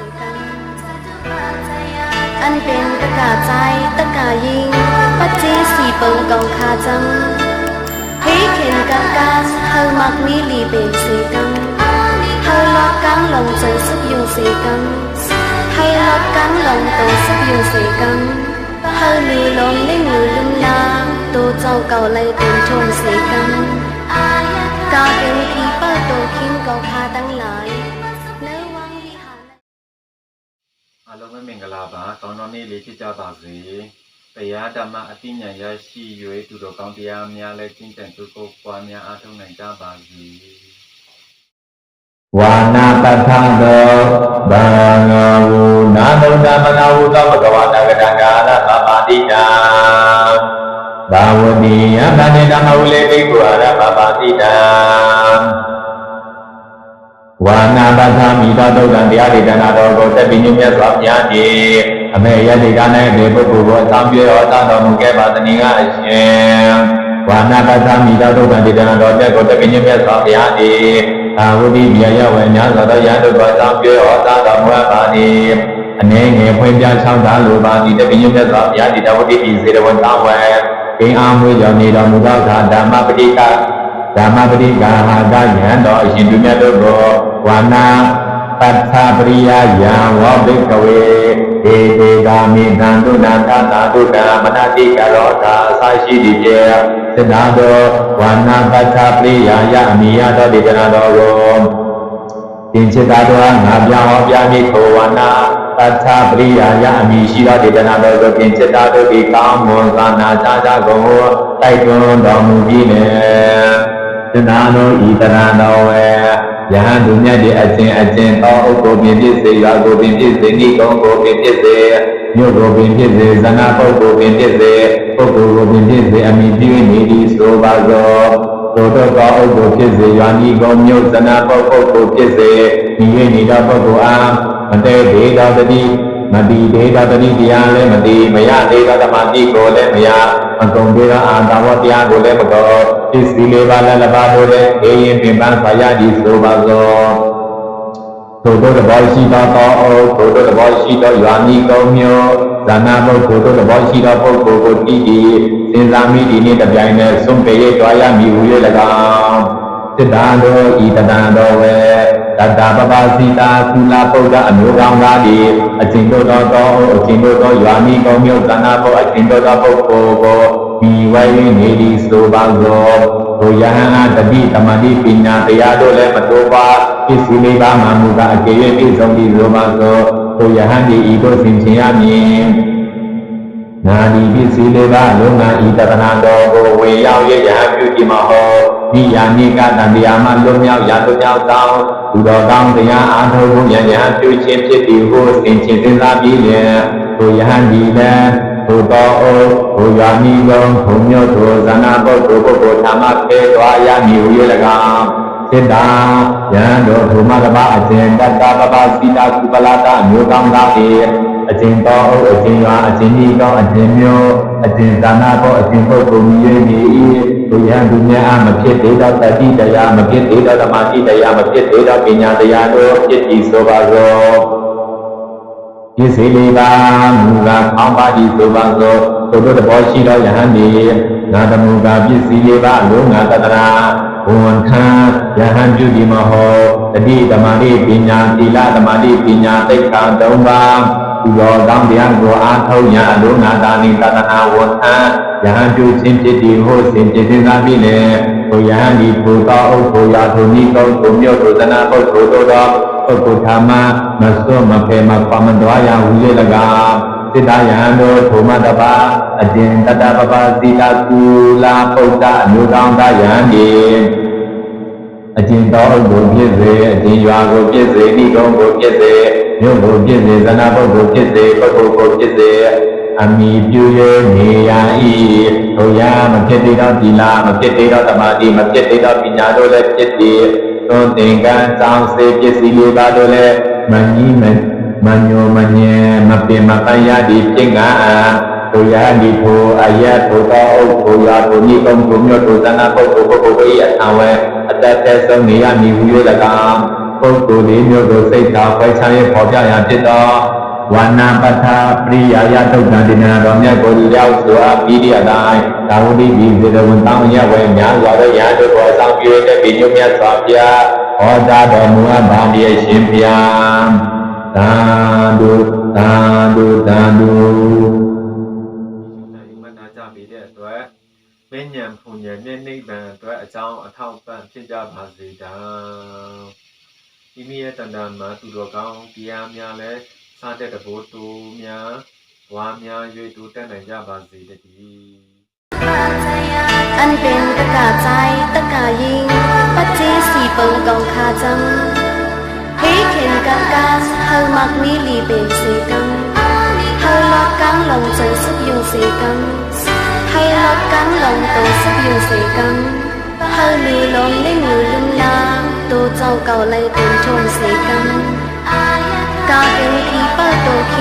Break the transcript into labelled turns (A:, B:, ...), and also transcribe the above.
A: สีกัน อันเป็นตะกาใจตะกายิง ปัจจีสีเปิงกองคาจังเฮ้เข็นกังกังเฮามักมีลีเป็นสีกังเฮาลอกกังลงจนสุกยุงสีกังเฮาลอกกังลงตัวสุกยุงสีกังเฮาลีลงได้งูลุมลางตัวเจ้าเก่าเลยเป็นชนสีกังกาเป็นพีเปิดตัวคิงกองคาตั้งหลาย
B: အားလုံးပဲမင်္ဂလာပါကောင်းတော်နေ့လေးဖြစ်ကြပါစေတရားဓမ္မအသိဉာဏ်ရရှိ၍သူတော်ကောင်းတရားများလည်းကျင့်ကြံကြိုးကိုပွားများအားထုတ်နိုင်ကြပါစေ
C: ဝါနာပဋ္ဌာသောဗံငဝုနာနုဒမနာဝုသောဘဂဝတာကတံကာရပပတိတံဘာဝတိယဗန္တိဓမ္မဝုလေဘိက္ခုအရပပတိတံ ဝါနာပဋ္ဌာမိသောတုတ်တံတရားဒေသနာတော်ကိုသက်ပြီးညမြတ်စွာဘုရားကြီးအမေယတိကနဲ့ဒီပုဂ္ဂိုလ်ကိုအဆောင်ပြေတော်သတော်မူခဲ့ပါသနည်းကအရှင်ဝါနာပဋ္ဌာမိသောတုတ်တံဒေသနာတော်တက်ကိုသက်ပြီးညမြတ်စွာဘုရားကြီးသာဝတိမြတ်ရဝေညာသောတော်ရန်တို့ကိုအဆောင်ပြေတော်သတော်မူပါသည်အနေငယ်ဖွင့်ပြချောင်းသားလိုပါသည်တပိညမြတ်စွာဘုရားဒီတဝတိဤစေတဝန်တောင်းဝဲကိန်းအားမွေးကြောင့်နေတော်မူသောအခါဓမ္မပဋိကဓမ္မပဋိကာဟာကယံတော်အရှင်သူမြတ်တို့ကို ဝါနာပတ္ထပရိယယံဝဘိကဝေဒေဒေကာမိသံတုနာသသာတုတံမနတိကရောသာအစရှိသည်ဖြင့်သစ္စာတော်ဝါနာပတ္ထပရိယယအမိယတော်ဒေသနာတော်ကိုသင်္ချစ်သာတော်ငါပြောင်းဟောပြမည်ခိုဝနာတထပရိယာယအမိရှိသောဒေသနာတော်ကိုသင်္ချစ်သာတို့ဒီကောင်းမွန်သာနာကြကြကုန်ကိုတိုက်တွန်းတော်မူပြီးလေသင်္သာတော်ဤတရံတော်ဝေ ယဟန်သူမြတ်ဒီအကျင့်အကျင့်သောဥပ္ပပင်ဖြစ်စေရွာကိုပင်ဖြစ်စေဤကုန်းကိုပင်ဖြစ်စေမြို့ကိုပင်ဖြစ်စေဇနာပုဂ္ဂိုလ်ပင်ဖြစ်စေပုဂ္ဂိုလ်ကိုပင်ဖြစ်စေအမိပြုနေသည်ဆိုပါသောသို့တော့ကောဥပ္ပဖြစ်စေယာနီကုံမြို့ဇနာပုဂ္ဂိုလ်ကိုဖြစ်စေဒီရနေသောပုဂ္ဂိုလ်အားမတည့်သေးသောတတိမတိသေးသောတတိတရားလည်းမတိမရသေးသောဓမ္မတိကိုလည်းမရ မကုံသေးသောအာသာဝတရားကိုလည်းမကောပစ္စည်းလေးပါးလည်းလပါတို့လည်းအေးရင်ပင်ပန်းပါရသည်ဆိုပါသောသို့သောတဘောရှိသောသောအိုသို့သောတဘောရှိသောယာမိကုံမျိုးဇာနာပုဂ္ဂိုလ်သို့သောတဘောရှိသောပုဂ္ဂိုလ်ကိုတိတိစဉ်းစားမိဒီနေ့တပြိုင်တည်းဆုံးပေ၍တွားရမည်ဟူ၍၎င်းစိတ္တံတို့ဤတတံတော်ဝေ တတပပစီတာကုလပုဒ္ဒအမျိုးကောင်းသားသည်အကျဉ်တို့သောသောအိုအကျဉ်တို့သောယာမိကုံမျိုးဇာနာပုအကျဉ်တို့သောပုဂ္ဂိုလ်ကိုဒီဝိုင်းနေသည်ဆိုပါသောဘုရားဟံတတိတမတိပညာတရားတို့လည်းမတိုးပါပစ္စည်းလေးပါးမှမူတာအကျေ၍ပြည့်စုံသည်ဆိုပါသောဘုရားဟံဒီဤသို့ဆင်ခြင်ရမည် နာဒီပစ္စည်းလေးပါးလုံးငါဤတသနာတော်ကိုဝေရောက်ရရဟပြုကြည်မဟောဒီယာနိကတံတရားမှလွတ်မြောက်ရာလွတ်မြောက်သောသူတော်ကောင်းတရားအားထုတ်မှုဉာဏ်ဉာဏ်ပြုခြင်းဖြစ်သည်ဟုဆင်ခြင်သင်္သာပြီးလျင်ဘုရားဟံဒီလည်းဘုတော်အိုဘုရားမိလုံးဘုံမြို့သူဇာနာပုဂ္ဂိုလ်ပုဂ္ဂိုလ်ဓမ္မခေတော်ရမည်ဟူ၍၎င်းစိတ္တာယံတို့ဘုမတမအကျဉ်တတ္တပပစီတာကုပလာတမျိုးကောင်းသား၏ အကျဉ်တော်အုပ်အကျဉ်ရွာအကျဉ်ဤကောင်းအကျဉ်မျိုးအကျဉ်သာနာကောအကျဉ်ပုဂ္ဂိုလ်မြည်၏ဘုရားသူများအားမဖြစ်သေးသောတတိတရားမဖြစ်သေးသောဓမ္မတိတရားမဖြစ်သေးသောပညာတရားတို့ဖြစ်သည်ဆိုပါသောပစ္စည်းလေးပါမူကားအောင်းပါတိဆိုပါသောသို့သောတဘောရှိသောယဟန်ဒီငါတမူကားပစ္စည်းလေးပါလုံးငါတတရာဝန်ခံယဟန်ပြုဒီမဟောတတိဓမ္မတိပညာသီလဓမ္မတိပညာသိက္ခာ၃ပါး သူတော်ကောင်းတရားကိုအားထုတ်ရအလုံးငါတာနိတတနာဝန်ခံယဟန်ပြုခြင်းဖြစ်သည်ဟောစဉ်ဖြစ်သင်္သာပြီလေဘုရားဒီဘုသောဥပ္ပယထုနိကောဘုမြောဒုသနာပုဂ္ဂိုလ်တို့သောပုဂ္ဂိုလ်ဓမ္မမစွမဖေမပမတော်ရဟူ၍၎င်းစိတ္တယံတို့ထုမတပါအကျဉ်တတပပသီတာကူလာပုဒ္ဒအမျိုးကောင်းသားယံဒီ အကျဉ်တော်ကိုဖြစ်စေအကျဉ်ရွာကိုဖြစ်စေဤကုန်းကိုဖြစ်စေမြို့ကိုဖြစ်စေသနာပုဂ္ဂိုလ်ဖြစ်စေပုဂ္ဂိုလ်ကိုဖြစ်စေအမိပြု၍နေရ၏တို့ရမဖြစ်သေးသောသီလမဖြစ်သေးသောသမာဓိမဖြစ်သေးသောပညာတို့လည်းဖြစ်သည်သွန်သင်္ကန်းစောင်းစေပစ္စည်းလေးပါတို့လည်းမကြီးမမညိုမညင်မပင်မပန်းရသည်ဖြစ်ကံအာ တို့ရဒီထိုအယတ်ထိုသောဥပ္ပိုလ်ရာထိုနိကုံကိုမြို့ထိုသနာပုဂ္ဂိုလ်ပုဂ္ဂိုလ်၏အထံဝဲအတတ်သက်ဆုံးနေရမည်ဟူ၍၎င်းပုဂ္ဂိုလ်လေးမျိုးကိုစိတ်သာခွဲခြားရပေါ်ပြရာဖြစ်သောဝါနာပဋ္ဌာပရိယာယသုတ်တံဒီနာတော်မြတ်ကိုရောက်စွာပြီးရတိုင်းသာဝတိဒီသေတဝန်တောင်းရဝဲများစွာသောရာတို့ကိုအဆောင်ပြုတဲ့ပိညုမြတ်စွာဘုရားဟောကြားတော်မူအပ်ပါလျက်ရှင်ဘုရားသာဓုသာဓုသာဓု
B: မဉ္ဇဉ်ဖုန်ဉဏ်နဲ့နိဗ္ဗာန်အတွက်အကြောင်းအထောက်ပံ့ဖြစ်ကြပါစေတံမိမိရဲ့တဏ္ဍာမှာသူတော်ကောင်းတရားများလဲစားတဲ့တဘိုးတူများဝါများ၍တူတက်နိုင်ကြပါစေတည်း
A: อันเป็นตะกาใจตะกายิง ปัจเจสีเปิงกองคาจังเฮเข็นกังกังเฮามักนี้ลีเป็นเสกังเฮาลอดกังลงเจอสุกยุงเสกังเฮาลอด 等到失要射緊，黑了浪拎了窿啦，到就夠你斷衝射緊，家境貼不到天。